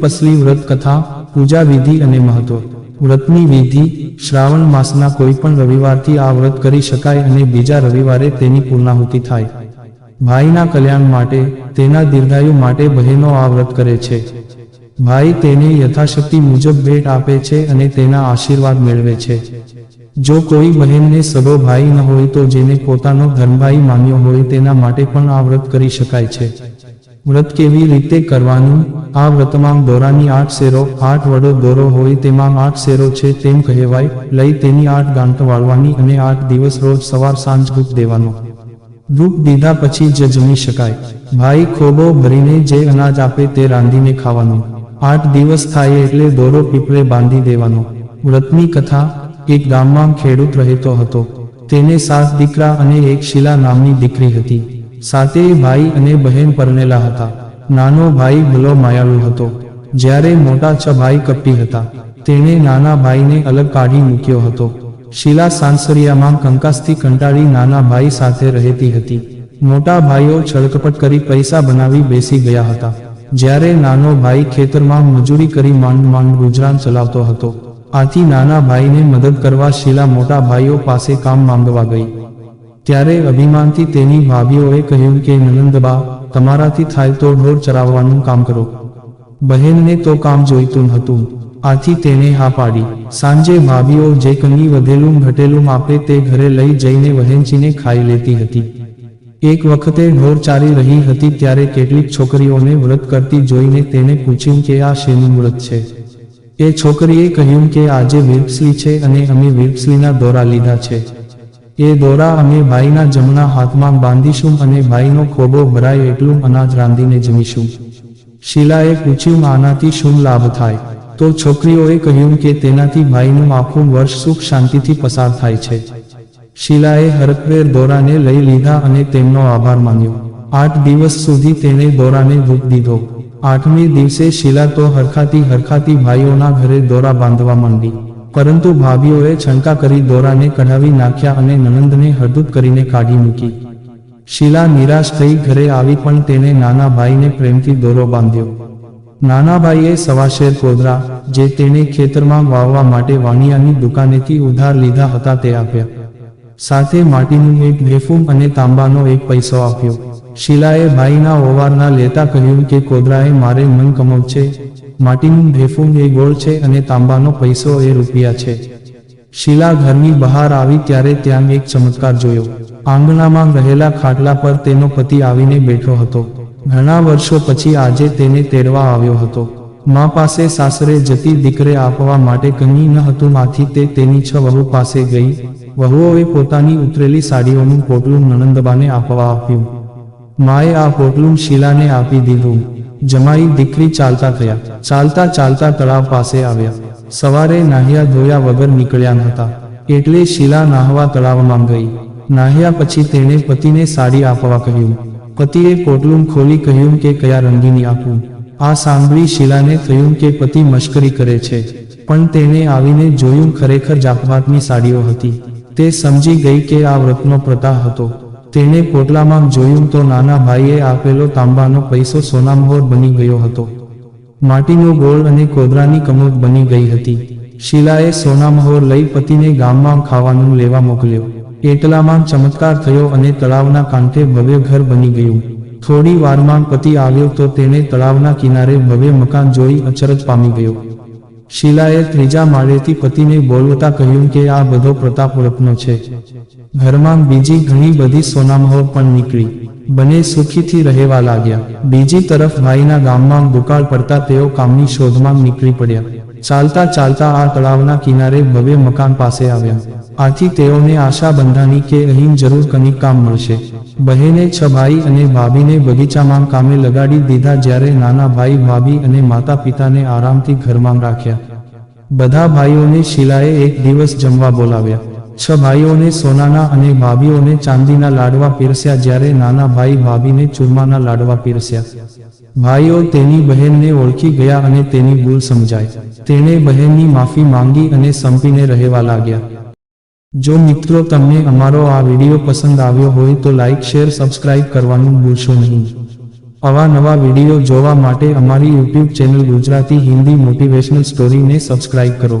પસલી વ્રત કથા, પૂજા વિધિ અને મહત્વ. વ્રતની વિધિ, શ્રાવણ માસના કોઈ પણ રવિવારથી આ વ્રત કરી શકાય અને બીજા રવિવારે તેની પૂર્ણાહુતિ થાય. ભાઈના કલ્યાણ માટે, તેના દીર્ઘાયુ માટે બહેનો આ વ્રત કરે છે. ભાઈ તેને યથાશક્તિ મુજબ ભેટ આપે છે અને તેના આશીર્વાદ મેળવે છે. જો કોઈ બહેનને સગો ભાઈ ન હોય તો જેને પોતાનો ધર્મભાઈ માન્યો હોય તેના માટે પણ આ વ્રત કરી શકાય છે. વ્રત કેવી રીતે કરવાનું? આ વ્રતમાં દોરાની આઠ શેરો, આઠ વડો દોરો હોય તેમાં આઠ શેરો છે તેમ કહેવાય, લઈ તેની આઠ ગાંઠ વાળવાની અને આઠ દિવસ રોજ સવાર સાંજ ધૂપ દેવાનો. ધૂપ દીધા પછી જ જમી શકાય. ભાઈ ખોબો ભરીને જે અનાજ આપે તે રાંધીને ખાવાનું. આઠ દિવસ થાય એટલે દોરો પીપળે બાંધી દેવાનો. વ્રતની કથા, એક ગામમાં ખેડૂત રહેતો હતો. તેને સાત દીકરા અને એક શીલા નામની દીકરી હતી. સાતેય ભાઈ અને બહેન પરણેલા હતા. નાનો ભાઈ ભલો માયાળુ હતો. જ્યારે મોટા છ ભાઈ કપટી હતા, તેણે નાના ભાઈને અલગ કાઢી મૂક્યો હતો. શીલા સાંસરિયામાં કંકાસથી કંટાળી નાના ભાઈ સાથે રહેતી હતી. મોટા ભાઈઓ છળકપટ કરી પૈસા બનાવી બેસી ગયા હતા. જ્યારે નાનો ભાઈ ખેતરમાં મજૂરી કરી માંડ માંડ ગુજરાન ચલાવતો હતો. આથી નાના ભાઈને મદદ કરવા શીલા મોટા ભાઈઓ પાસે કામ માંગવા ગઈ. ત્યારે અભિમાનથી તેની ભાભીઓએ કહ્યું કે નનંદબા તમારાથી થાય તો ઢોર ચરાવવાનું કામ કરો. બહેનને તો કામ જોઈતું હતું આથી તેને હા પાડી. સાંજે ભાભીઓ જે કંઈ વધેલું ઘટેલું આપે તે ઘરે લઈ જઈને વહેંચીને ખાઈ લેતી હતી. એક વખતે ઢોર ચારી રહી હતી ત્યારે કેટલીક છોકરીઓને વ્રત કરતી જોઈને તેને પૂછ્યું કે, આ શેનું વ્રત છે? એ છોકરીએ કહ્યું કે, આજે વીરપસલી છે અને અમે વીરપસલીના દોરા લીધા છે. એ દોરા અમે ભાઈના જમણા હાથમાં બાંધીશું અને ભાઈનો ખોબો ભરાય એટલું અનાજ રાંધીને જમીશું. શીલાએ પૂછ્યું આનાથી શું લાભ થાય? તો છોકરીઓએ કહ્યું કે તેનાથી ભાઈનું આખું વર્ષ સુખ શાંતિથી પસાર થાય છે. શીલાએ હરકવેર દોરાને લઈ લીધા અને તેમનો આભાર માન્યો. આઠ દિવસ સુધી તેણે દોરાને ધૂપ દીધો. આઠમી દિવસે શીલા તો હરખાતી હરખાતી ભાઈઓના ઘરે દોરા બાંધવા માંડી. પરંતુ ભાભીઓએ છંકા કરી દોરાને કઢાવી નાખ્યા અને નનંદને હળદૂત કરીને કાઢી મૂકી. શીલા નિરાશ થઈ ઘરે આવી પણ તેને નાના ભાઈને પ્રેમથી દોરો બાંધ્યો. નાના ભાઈએ સવાશેર કોદરા, જે તેણે ખેતરમાં વાવવા માટે વાણિયાની દુકાનેથી ઉધાર લીધા હતા તે આપ્યા. સાથે માટીનું એક ભેફું અને તાંબાનો એક પૈસો આપ્યો. શીલાએ ભાઈના ઓવારના લેતા કહ્યું કે, કોદરાએ મારે મન કમવ છે માટીનું ભેફું એ ગોળ છે અને તાંબાનો પૈસો એ રૂપિયા છે. શીલા ઘરની બહાર આવી ત્યારે ત્યાં એક ચમત્કાર જોયો. આંગણામાં રહેલા ખાટલા પર તેનો પતિ આવીને બેઠો હતો. ઘણા વર્ષો પછી આજે તેને તેડવા આવ્યો હતો. મા પાસે સાસરે જતી દીકરે આપવા માટે કંઈ ન હતું આથી તે તેની છ વહુ પાસે ગઈ. વહુઓએ પોતાની ઉતરેલી સાડીઓનું પોટલું નણંદબાને આપવા આપ્યું. માએ આ પોટલું શીલાને આપી દીધું. જમાઈ દીકરી ચાલતા થયા. ચાલતા ચાલતા તળાવ પાસે આવ્યા. સવારે નાહ્યા ધોયા વગર નીકળ્યા નહોતા એટલે શીલા નાહવા તળાવમાં ગઈ. નાહ્યા પછી તેણે પતિને સાડી આપવા કહ્યું. પતિએ કોટલું ખોલી કહ્યું કે કયા રંગીની આપું. આ સાંભળી શીલાને થયું કે પતિ મશ્કરી કરે છે. પણ તેણે આવીને જોયું ખરેખર જાફવાતની સાડીઓ હતી. તે સમજી ગઈ કે આ વ્રતનો પ્રતા હતો. તેણે પોટલામાં જોયું તો નાના ભાઈએ આપેલો તાંબાનો પૈસો સોનામહોર બની ગયો હતો. માટીનો ગોળ અને કોદરાની કમોદ બની ગઈ હતી. શીલાએ સોનામહોર લઈ પતિને ગામમાં ખાવાનું લેવા મોકલ્યો. એટલામાં ચમત્કાર થયો અને તળાવના કાંઠે ભવ્ય ઘર બની ગયું. થોડી વારમાં પતિ આવ્યો તો તેણે તળાવના કિનારે ભવ્ય મકાન જોઈ અચરજ પામી ગયો. શીલાએ ત્રીજા માળેથી પતિને બોલવતા કહ્યું કે આ બધો પ્રતાપ રત્નો છે. ઘરમાં બીજી ઘણી બધી સોનામહોર પણ નીકળી. બંને સુખીથી રહેવા લાગ્યા. બીજી તરફ ભાઈના ગામમાં દુકાળ પડતા તેઓ કામની શોધમાં નીકળી પડ્યા. ચાલતા ચાલતા આ તળાવના કિનારે ભવ્ય મકાન પાસે આવ્યા. આથી તેઓને આશા બંધાની કે અહીં જરૂર કંઈક કામ મળશે. બહેને છ ભાઈ અને ભાભીને બગીચામાં કામે લગાડી દીધા જ્યારે નાના ભાઈ, ભાભી અને માતા પિતાને આરામથી ઘરમાં રાખ્યા. બધા ભાઈઓને શિલાએ એક દિવસ જમવા બોલાવ્યા. છ ભાઈઓને સોનાના અને ભાભીઓને ચાંદીના લાડવા પીરસ્યા જ્યારે નાના ભાઈ ભાભીને ચૂરમાના લાડવા પીરસ્યા. ભાઈઓ તેની બહેનને ઓળખી ગયા અને તેની ભૂલ સમજાય તેણે બહેનની માફી માંગી અને સંપીને રહેવા લાગ્યા. જો મિત્રો તમને અમારો આ વીડિયો પસંદ આવ્યો હોય તો લાઇક શેર, સબસ્ક્રાઇબ કરવાનું ભૂલશો નહીં. આવા નવા વીડિયો જોવા માટે અમારી YouTube channel Gujarati Hindi motivational સ્ટોરીને subscribe કરો.